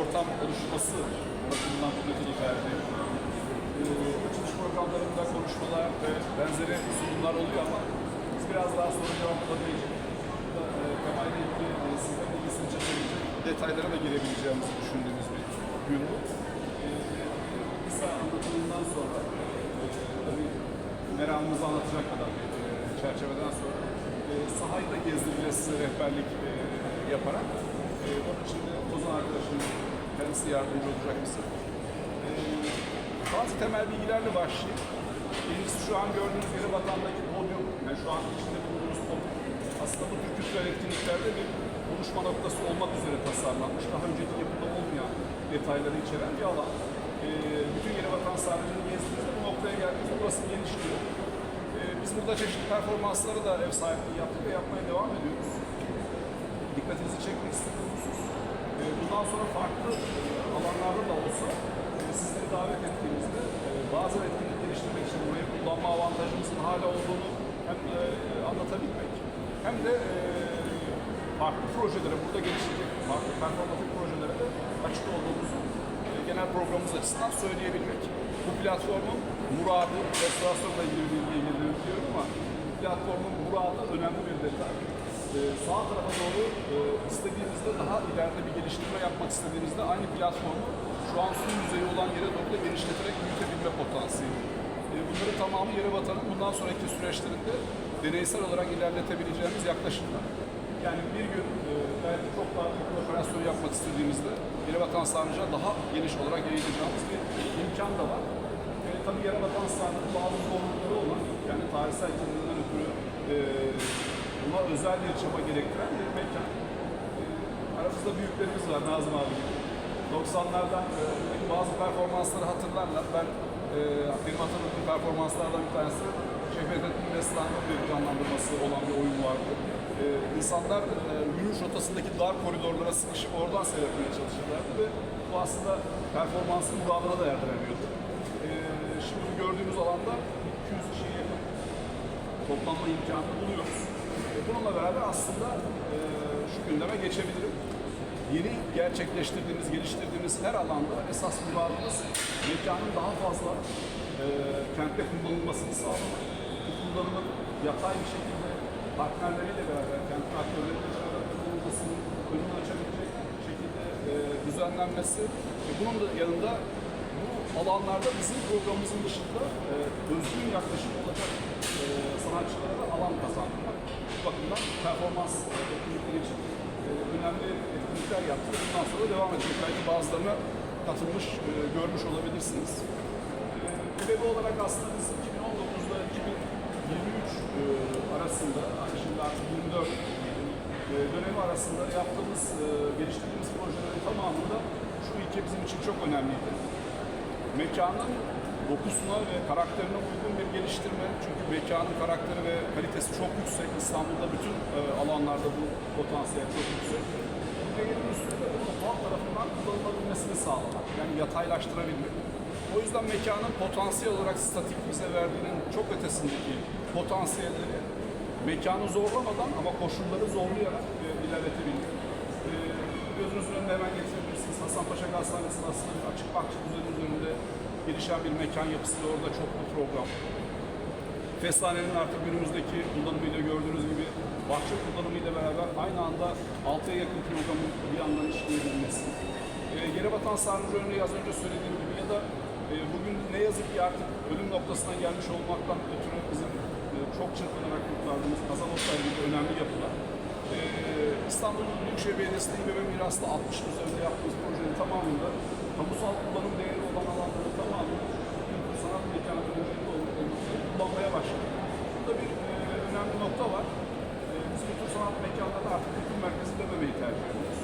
ortam oluşması bakımından bu ödülü verdi. E, açılış programlarında konuşmalar ve benzeri sunumlar oluyor ama biz biraz daha soru cevaplamayacak. E, Kemal'le ilgili e, sizlerin ilgisini çekebilecek detaylara da girebileceğimizi düşündüğümüz bir gün bu. Kısa anlatımından sonra tabii meramımızı anlatacak kadar bir çerçeveden sonra sahayı da gezdireceğiz size rehberlik yaparak. E, onun için de Ozan arkadaşım kendisi yardımcı olacak bize. E, bazı temel bilgilerle başlayayım. Birincisi şu an gördüğünüz yere vatandaki podyum, yani şu an içinde bulunduğumuz podyum aslında bu tür kültürel etkinliklerde bir buluşma noktası olmak üzere tasarlanmış. Daha önceki yapıda olmayan detayları içeren bir alan. E, bütün yere vatan sahneleri gezdiğimizde bu noktaya geldiğimizde burası genişliyor. E, biz burada çeşitli performansları da ev sahipliği yaptık ve yapmaya devam ediyoruz dikkatinizi çekmek husus. e, Bundan sonra farklı alanlarda da olsa e, sizleri davet ettiğimizde e, bazı etkinlik geliştirmek için burayı kullanma avantajımızın hala olduğunu hem e, anlatabilmek hem de e, farklı projelere burada gelişecek farklı performatif projelere de açık olduğumuzu e, genel programımız açısından söyleyebilmek. Bu platformun muradı, restorasyonla ilgili bilgiye biliyorum ama platformun muradı önemli bir detay. Ee, sağ tarafa doğru e, istediğimizde daha ileride bir geliştirme yapmak istediğimizde aynı platformu şu an su yüzeyi olan yere doğru da genişleterek büyütebilme potansiyeli. Ee, bunları tamamı yere batanın bundan sonraki süreçlerinde deneysel olarak ilerletebileceğimiz yaklaşımlar. Yani bir gün e, belki çok büyük bir operasyon yapmak istediğimizde yere batan sarnıca daha geniş olarak yayılacağımız bir imkan da var. E, tabii yere batan sarnıcı bazı zorlukları olan, yani tarihsel kimliğinden ötürü e, buna özel bir çaba gerektiren bir mekan. Ee, aramızda büyüklerimiz var Nazım abi gibi. 90'lardan e, bazı performansları hatırlarlar. Ben e, benim hatırladığım performanslardan bir tanesi Şehvettin Destan'ın bir canlandırması olan bir oyun vardı. E, insanlar e, yürüyüş rotasındaki dar koridorlara sıkışıp oradan seyretmeye çalışırlardı ve bu aslında performansın muradına da erdiremiyordu. E, şimdi gördüğümüz alanda 200 kişiye toplanma imkanı buluyoruz. Bununla beraber aslında e, şu gündeme geçebilirim. Yeni gerçekleştirdiğimiz, geliştirdiğimiz her alanda esas muradımız mekanın daha fazla e, kentte kullanılmasını sağlamak. Bu kullanımın yatay bir şekilde partnerleriyle beraber, kent aktörleriyle beraber kullanılmasının önünü açabilecek şekilde e, düzenlenmesi. E, bunun da yanında alanlarda bizim programımızın dışında e, özgün yaklaşım olacak e, sanatçılara da alan kazandırmak. Bakımdan performans etkinlikleri için e, önemli etkinlikler yaptık. Bundan sonra devam edecek. Belki bazılarına katılmış, e, görmüş olabilirsiniz. Görevi olarak aslında biz 2019'da 2023 e, arasında, şimdi artık 24 e, dönemi arasında yaptığımız, geliştirdiğimiz projelerin tamamında şu ilke bizim için çok önemliydi mekanın dokusuna ve karakterine uygun bir geliştirme. Çünkü mekanın karakteri ve kalitesi çok yüksek. İstanbul'da bütün e, alanlarda bu potansiyel çok yüksek. Değerin üstünde bunun halk tarafından kullanılabilmesini sağlamak. Yani yataylaştırabilmek. O yüzden mekanın potansiyel olarak statik bize verdiğinin çok ötesindeki potansiyelleri mekanı zorlamadan ama koşulları zorlayarak e, ilerletebilmek. E, gözünüzün önüne hemen getirebilirsiniz. Hasanpaşa Hastanesi'nin aslında açık bahçe düzeni üzerinde gelişen bir mekan yapısı ve orada çok bir program. Feshanenin artık günümüzdeki kullanımıyla gördüğünüz gibi bahçe kullanımıyla beraber aynı anda 6'ya yakın programın bir yandan işleyebilmesi. E, yere batan sarnıcı örneği az önce söylediğim gibi ya da e, bugün ne yazık ki artık ölüm noktasına gelmiş olmaktan ötürü bizim e, çok çırpınarak kurtardığımız Kazanoklar gibi önemli yapılar. İstanbul Büyükşehir Belediyesi'nin İBB miraslı 60 üzerinde yaptığımız projenin tamamında kamusal kullanım değeri olan alanların tamamını sanat mekanı projesi olması kullanmaya başladık. Burada bir e, önemli nokta var. E, biz kültür sanat mekanlarını artık kültür merkezi dememeyi tercih ediyoruz.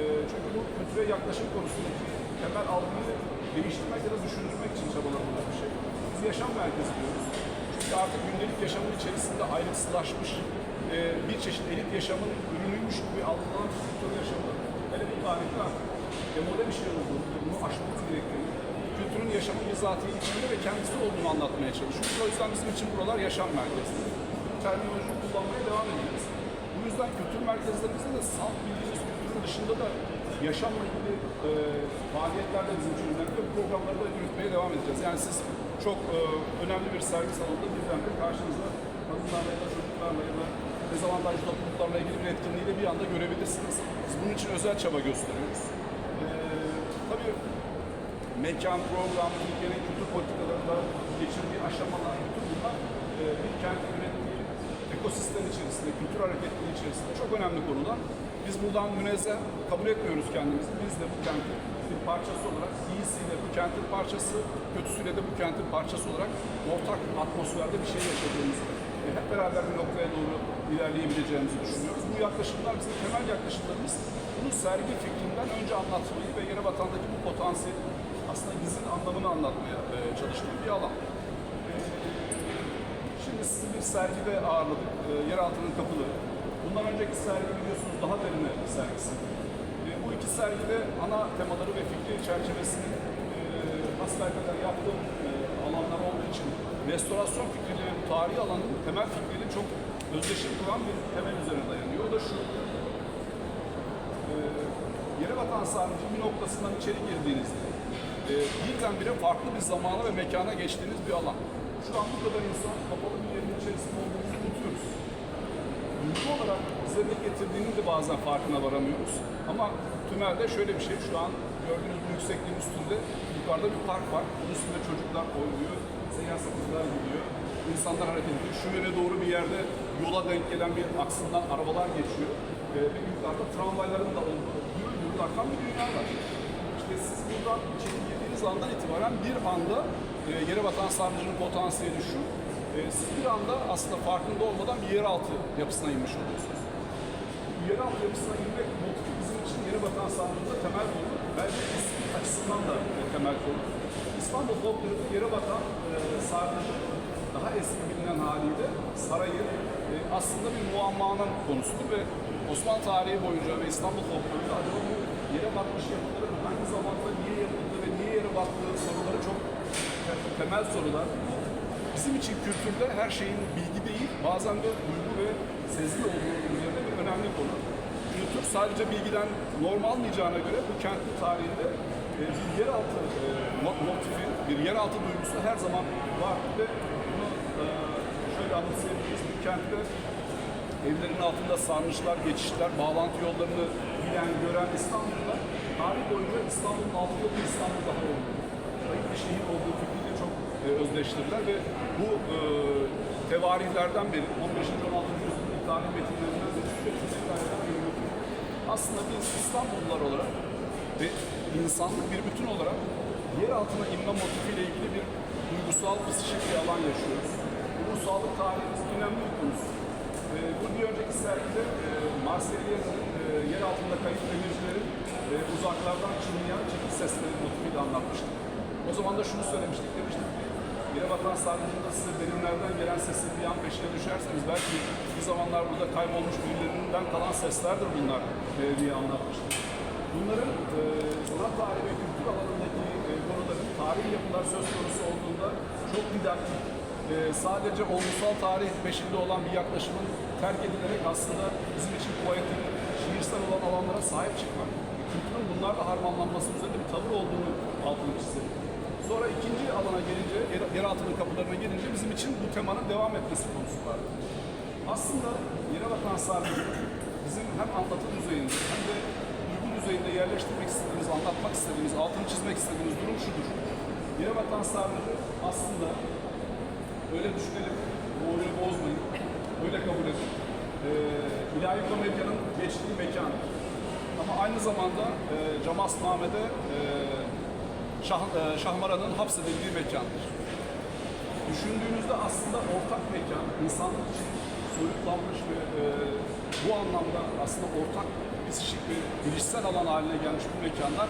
E, çünkü bu kültüre yaklaşım konusundaki temel algıyı değiştirmek ya da düşündürmek için çabaladığımız bir şey. Biz yaşam merkezi diyoruz. Çünkü artık gündelik yaşamın içerisinde ayrıksılaşmış e, bir çeşit elit yaşamın ürünüymüş gibi algılanan kültür yaşamı hele bu tarihte artık demode bir şey olduğunu, bunu aşmamız gerektiğini, kültürün yaşamın bizatihi içinde ve kendisi olduğunu anlatmaya çalışıyoruz. O yüzden bizim için buralar yaşam merkezi. Terminoloji kullanmaya devam ediyoruz. Bu yüzden kültür merkezlerimizde de salt bildiğimiz kültürün dışında da yaşamla ilgili e, faaliyetler de bizim için önemli ve programları da yürütmeye devam edeceğiz. Yani siz çok e, önemli bir sergi salonunda birdenbire karşınızda kadınlarla ya da çocuklarla ya da dezavantajlı topluluklarla ilgili bir etkinliği de bir anda görebilirsiniz. Biz bunun için özel çaba gösteriyoruz. E, tabii mekan, program, Türkiye'nin kültür politikalarında geçirdiği aşamalar, bütün bunlar e, bir kent yönettiği ekosistem içerisinde, kültür hareketliği içerisinde çok önemli konular. Biz buradan münezzeh kabul etmiyoruz kendimizi. Biz de bu kentin bir parçası olarak, iyisiyle bu kentin parçası, kötüsüyle de bu kentin parçası olarak ortak atmosferde bir şey yaşadığımızı hep beraber bir noktaya doğru ilerleyebileceğimizi düşünüyoruz. Bu yaklaşımlar bizim temel yaklaşımlarımız. Bunu sergi fikrinden önce anlatmayı ve yere vatandaki bu potansiyeli aslında gizin anlamını anlatmaya e, çalıştığım bir alan. E, Şimdi sizi bir sergide ağırladık. E, Yeraltının Kapıları. Bundan önceki sergi biliyorsunuz daha derine sergisi. Bu iki sergide ana temaları ve fikri çerçevesini hasbelkader yaptığım alanlar olduğu için restorasyon fikriyle ve tarihi alanın temel fikriyle çok özdeşik kuran bir temel üzerine dayanıyor. O da şu, e, yere batan sarnıcın bir noktasından içeri girdiğinizde e, birdenbire farklı bir zamana ve mekana geçtiğiniz bir alan. Şu an bu kadar insan kapalı bir yerin içerisinde olduğumuzu unutuyoruz. Duygu olarak bize ne getirdiğinin de bazen farkına varamıyoruz. Ama tümelde şöyle bir şey, şu an gördüğünüz yüksekliğin üstünde yukarıda bir park var. Bunun üstünde çocuklar oynuyor, seyyar sakızlar gidiyor, insanlar hareket ediyor. Şu yöne doğru bir yerde yola denk gelen bir aksından arabalar geçiyor. Ee, ve yukarıda tramvayların da olduğu gürül gürül akan bir dünya var. İşte siz buradan içeri girdiğiniz andan itibaren bir anda e, yere batan sarnıcının potansiyeli şu, e, siz bir anda aslında farkında olmadan bir yeraltı yapısına inmiş oluyorsunuz. Yeraltı yapısına inmek motifi bizim için yere batan sarnıcında temel konu. Bence ismi açısından da temel konu. İstanbul folklorunda yere batan e, sarnıcı daha eski bilinen haliyle sarayı e, aslında bir muammanın konusudur ve Osmanlı tarihi boyunca ve İstanbul folklorunda acaba bu yere batmış yapıların hangi zamanda niye yapıldı ve niye yere battığı soruları çok temel sorular. Bizim için kültürde her şeyin bilgi değil, bazen de duygu ve sezgi olduğu üzerine bir önemli konu. Kültür sadece bilgiden norm almayacağına göre bu kentin tarihinde bir yeraltı e, mo- motifi, bir yeraltı duygusu her zaman var ve bunu e, şöyle anımsayabiliriz. Bu kentte evlerin altında sarnıçlar, geçişler, bağlantı yollarını bilen, gören İstanbul'da tarih boyunca İstanbul'un altında bir İstanbul daha oldu. Kayıp bir şehir olduğu fikriyle çok e, özdeştirdiler ve bu e, tevarihlerden beri 15. 16. yüzyılın tarih metinlerinden beri sürekli tekrar bir. Aslında biz İstanbullular olarak ve insanlık bir bütün olarak yer altına inme motifiyle ilgili bir duygusal, psikik bir alan yaşıyoruz. Ulusallık tarihimizin önemli bir konusu. E, bu bir önceki sergide e, Marsilya'nın e, yer altında kayıp demircilerin e, uzaklardan çınlayan çekiç sesleri motifiyle anlatmıştık. O zaman da şunu söylemiştik, demiştik ki batan sarnıcında size derinlerden gelen sesin bir an peşine düşerseniz belki bir zamanlar burada kaybolmuş birilerinden kalan seslerdir bunlar e, diye anlatmıştık. Bunların e, sanat tarihi ve kültür alanındaki e, konuların tarihi yapılar söz konusu olduğunda çok didaktik, e, sadece olgusal tarih peşinde olan bir yaklaşımın terk edilerek aslında bizim için poetik, şiirsel olan alanlara sahip çıkmak, kültürün bunlarla harmanlanması üzerinde bir tavır olduğunu altını çizelim. Sonra ikinci alana gelince, yer, yeraltının kapılarına gelince bizim için bu temanın devam etmesi konusu var. Aslında yere batan sarnıcı bizim hem anlatı düzeyinde hem düzeyinde yerleştirmek istediğimiz, anlatmak istediğimiz, altını çizmek istediğimiz durum şudur. Batan sarnıcı aslında öyle düşünelim, oyunu bozmayın, öyle kabul edin. Ee, ilahi komedyanın geçtiği mekan. Ama aynı zamanda e, Camasname'de e, Şah, e, Şahmaran'ın hapsedildiği mekandır. Düşündüğünüzde aslında ortak mekan, insanlık için soyutlanmış ve e, bu anlamda aslında ortak psikik ve bilişsel alan haline gelmiş bu mekanlar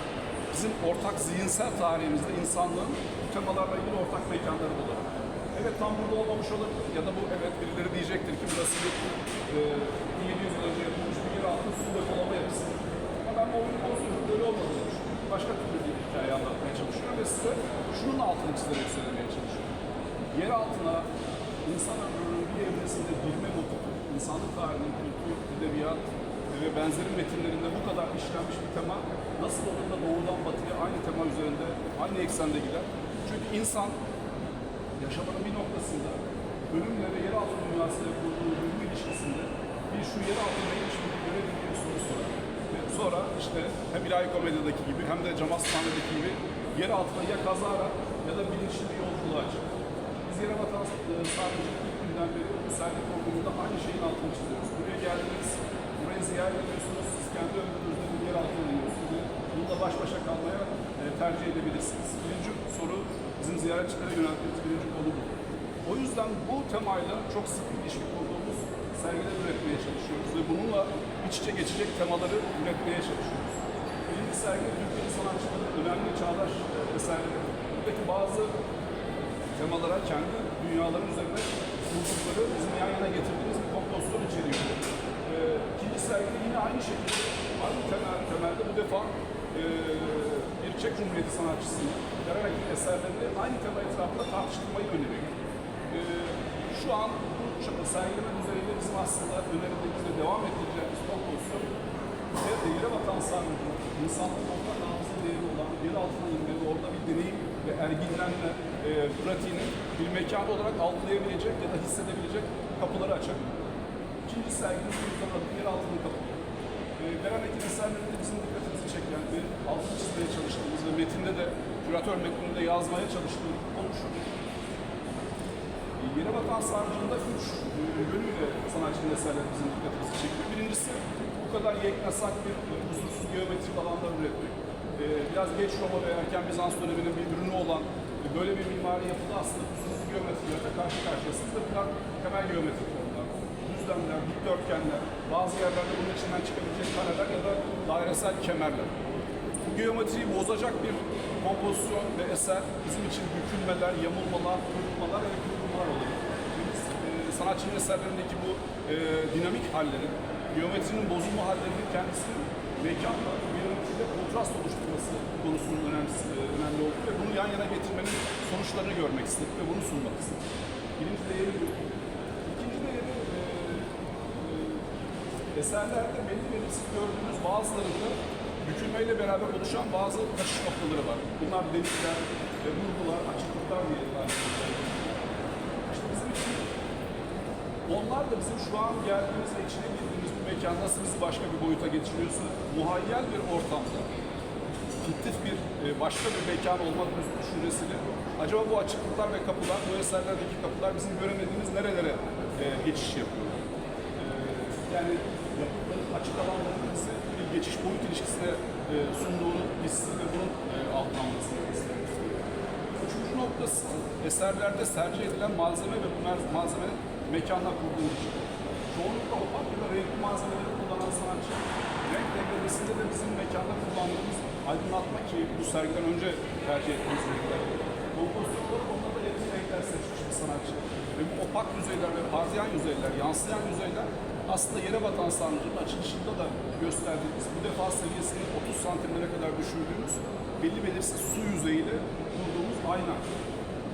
bizim ortak zihinsel tarihimizde insanlığın bu temalarla ilgili ortak mekanları olur. Evet tam burada olmamış olabilir ya da bu evet birileri diyecektir ki burası bir e, 700 yıl önce yapılmış bir yeraltı su depolama yapısı. Ama ben bu oyunu bozuyorum, böyle olmadığını düşünüyorum. Başka türlü bir hikaye anlatmaya çalışıyorum ve size şunun altını çizerek söylemeye çalışıyorum. Yer altına insan ömrünün bir evresinde girme motifi, insanlık tarihinin kültür, edebiyat ve benzeri metinlerinde bu kadar işlenmiş bir tema nasıl olur da doğudan batıya aynı tema üzerinde, aynı eksende gider? Çünkü insan yaşamanın bir noktasında ölümle ve yeraltı dünyasıyla kurduğu duygu ilişkisinde bir şu yeraltı neymiş bunu görelim diye bir soru sorar. Ve sonra işte hem ilahi komedyadaki gibi hem de Cam Hastane'deki gibi yer altına ya kazara ya da bilinçli bir yolculuğa çıkar. Biz yere vatan sadece ilk günden beri bu sergi programında aynı şeyin altını çiziyoruz. Buraya geldiniz, burayı ziyaret ediyorsunuz, siz kendi ömrünüzde bir yer altına iniyorsunuz ve bununla baş başa kalmaya e, tercih edebilirsiniz. Birinci soru bizim ziyaretçilere yönelttiğimiz birinci konu bu. O yüzden bu temayla çok sık ilişki kurduğumuz sergiler üretmeye çalışıyoruz ve bununla iç içe geçecek temaları üretmeye çalışıyoruz. Birinci sergi Türkiye'li sanatçıların önemli çağdaş eserleri. Buradaki bazı temalara kendi dünyaların üzerine buldukları bizim yan yana getirdiğimiz bir kompozisyon içeriyor. Ee, sergi yine aynı şekilde temel, temelde bu defa e, bir Çek Cumhuriyeti sanatçısının Kararak'ın eserlerini aynı tema etrafında tartıştırmayı öneriyor. Ee, şu an bu sergileme düzeyinde bizim aslında önerdiğimiz ve devam ettireceğimiz kompozisyon ve yere vatan sarnıcı, insanlığın ortak hafıza değeri olan yer altına inme ve orada bir deneyim ve erginlenme e, pratiğinin bir mekan olarak algılayabilecek ya da hissedebilecek kapıları açabilir. İkinci sergimiz bu yüzden adı yer altının kapıları. E, Beren Ekin eserlerinde bizim dikkatimizi çeken ve altını çizmeye çalıştığımız ve metinde de, küratör metninde yazmaya çalıştığımız konu şu. E, Yeni Vatan Sarnıcı'nda üç e, yönüyle sanatçının eserleri bizim dikkatimizi çekiyor. Birincisi bu kadar yeknesak bir e, kusursuz geometrik alanlar üretmek. E, Biraz geç Roma ve erken Bizans döneminin bir ürünü olan e, böyle bir mimari yapıda aslında kusursuz geometrilerle karşı karşıyasınız ve bunlar temel geometrik Düzlemler, dikdörtgenler, bazı yerlerde bunun içinden çıkabilecek kareler ya da dairesel kemerler bu geometriyi bozacak bir kompozisyon ve eser bizim için bükülmeler, yamulmalar, kırılmalar ve kırılmalar. Biz e, sanatçının eserlerindeki bu e, dinamik hallerin, geometrinin bozulma hallerinin kendisinin mekanla, geometriyle kontrast oluşturması konusunun önemli, e, önemli olduğu ve bunu yan yana getirmenin sonuçlarını görmek istedik ve bunu sunmak istedik. Birinci değeri bu. İkinci değeri e, e, eserlerde belli belirsiz gördüğümüz bazılarında bükülmeyle beraber oluşan bazı kaçış noktaları var. Bunlar delikler, e, vurgular, açıklıklar diye tarif İşte bizim için onlar da bizim şu an geldiğimiz ve içine girdiğimiz bu mekan nasıl bizi başka bir boyuta geçiriyorsa muhayyel bir ortamda fiktif bir e, başka bir mekan olmak düşüncesiyle acaba bu açıklıklar ve kapılar, bu eserlerdeki kapılar bizim göremediğimiz nerelere e, geçiş yapıyor? E, yani açık alanların bize bir geçiş boyut ilişkisine e, sunduğunu hissi ve bunun e, algılanmasını istiyoruz. Üçüncü noktası eserlerde tercih edilen malzeme ve bu mal- malzemenin mekanla kurduğu ilişki. Çoğunlukla opak ya da renkli malzemeleri kullanan sanatçı renk denglemesinde de bizim mekanda kullandığımız aydınlatma ki bu sergiden önce tercih ettiğimiz renkler. Kompozisyonları onlara da yakın renkler seçmiş bir sanatçı. Ve bu opak yüzeyler ve parlayan yüzeyler, yansıyan yüzeyler aslında yere batan sarnıcının açılışında da gösterdiğimiz bu defa seviyesini 30 santimlere kadar düşürdüğümüz belli belirsiz su yüzeyiyle kurduğumuz ayna.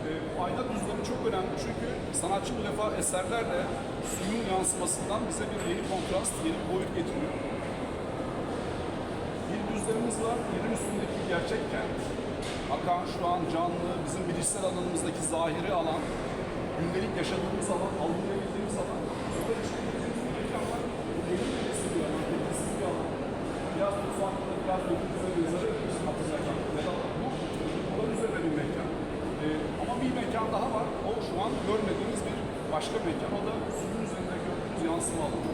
E, ayna düzlemi çok önemli çünkü sanatçı bu defa eserlerle suyun yansımasından bize bir yeni kontrast, yeni boyut getiriyor. Bir düzlemimiz var, yerin üstündeki gerçek kent. Akan şu an canlı, bizim bilişsel alanımızdaki zahiri alan, gündelik yaşadığımız alan, algılayabildiğimiz alan. Burada işte bizim mekan var, bu derin neresi bir alan, belirsiz bir alan. Biraz ötümüze yazarı mekan. Ee, ama bir mekan daha var, o şu an görmediğimiz bir başka mekan. O suyun üzerinde yansıma alanı.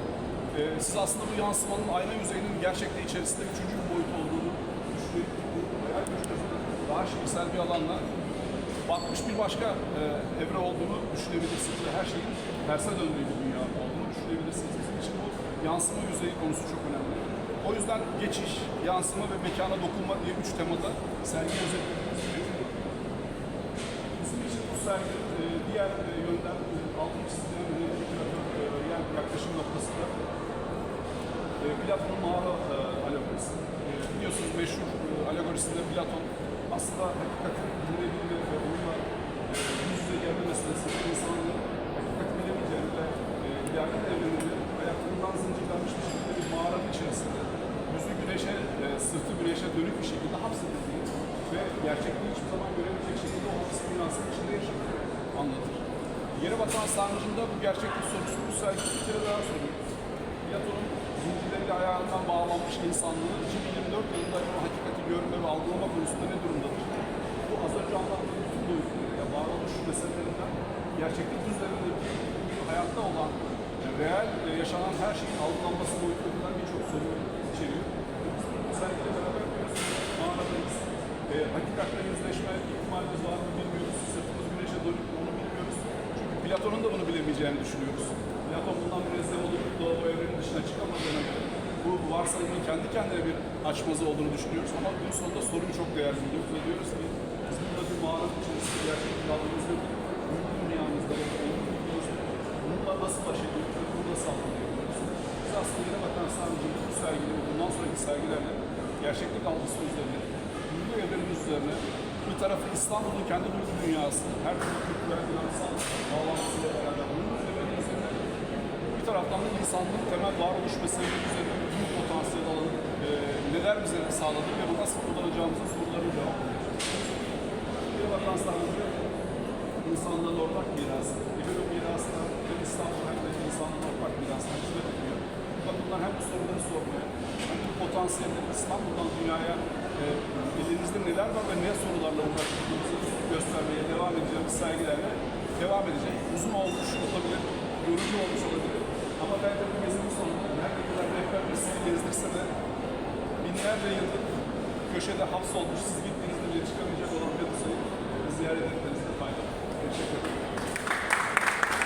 Ee, siz aslında bu yansımanın ayna yüzeyinin gerçekte içerisinde üçüncü bir boyut olduğunu düşünüp bu hayal gücünüzün daha şiirsel bir alanla batmış bir başka e, evre olduğunu düşünebilirsiniz ve her şeyin terse döndüğü bir dünya olduğunu düşünebilirsiniz. Bizim için bu yansıma yüzeyi konusu çok önemli. O yüzden geçiş, yansıma ve mekana dokunma diye üç temada sergi özetlediğimiz. Bizim için bu sergi e, diğer e, yönden e, altını çizilen önemli bir yani yaklaşım noktası da e, Platon'un mağara alegorisi. Biliyorsunuz meşhur alegorisinde Platon aslında hakikatin bilebilme ve onunla yüz yüze gelme meselesinde insanların hakikati bilemeyeceğini ve ileride evreninde ayaklarından zincirlenmiş bir şekilde bir mağaranın içerisinde yüzü güneşe, e, sırtı güneşe dönük bir şekilde hapsedildiği ve gerçekliği hiçbir zaman göremeyecek şekilde o hapis dünyasının içinde yaşadığı anlatır. Yere batan sarnıcında bu gerçeklik sorusu bu sergi bir kere daha soruyor. Platon'un zincirleriyle ayağından bağlanmış insanlığı 2024 yılında o hakikati görme ve algılama konusunda ne durumdadır? Bu az önce anlattığım bütün boyutlarıyla varoluş meselelerinden gerçeklik üzerindeki hayatta olan reel e, yaşanan her şeyin algılanması boyutlarından birçok soru içeriyor. Sergiyle beraber diyoruz, mağaradayız. E, hakikatle yüzleşme ihtimalimiz var mı bilmiyoruz. Sırtımız güneşe dönük onu bilmiyoruz. Çünkü Platon'un da bunu bilemeyeceğini düşünüyoruz. Platon bundan münezzeh olup da o evrenin dışına çıkamadığına göre bu varsayımın kendi kendine bir açmazı olduğunu düşünüyoruz ama gün sonunda sorun çok değerli buluyoruz ve diyoruz ki biz burada bir mağaranın içerisinde gerçek bir aldığımızda büyük dünyamızda bununla nasıl baş ediyoruz ve bunu nasıl anlayabiliyoruz? Biz aslında yine bakan sadece bu sergide bundan sonraki sergilerle gerçeklik algısı üzerine, duygu evrenimiz üzerine bir tarafı İstanbul'un kendi duygu dünyası, her türlü kültürel finansal bağlantısıyla beraber bunun üzerine üzerine bir taraftan da insanlığın temel varoluş meseleleri üzerine büyük potansiyel alanı e, neler bize sağladı ve bunu nasıl kullanacağımızın sorularını cevap veriyoruz. Bir vatan sahnede insanlığın ortak mirası, bir mirasına hem İstanbul hem de insanlığın ortak mirasına hizmet ediyor. Bu bakımdan hem bu soruları sormaya bu potansiyelleri İstanbul'dan dünyaya e, elimizde neler var ve ne sorularla uğraştığımızı göstermeye devam edeceğimiz sergilerle devam edecek. Uzun olmuş olabilir, yorucu olmuş olabilir. Ama belki bu gezinin sonunda her ne kadar rehber sizi gezdirse de binlerce yıllık köşede hapsolmuş, siz gittiğinizde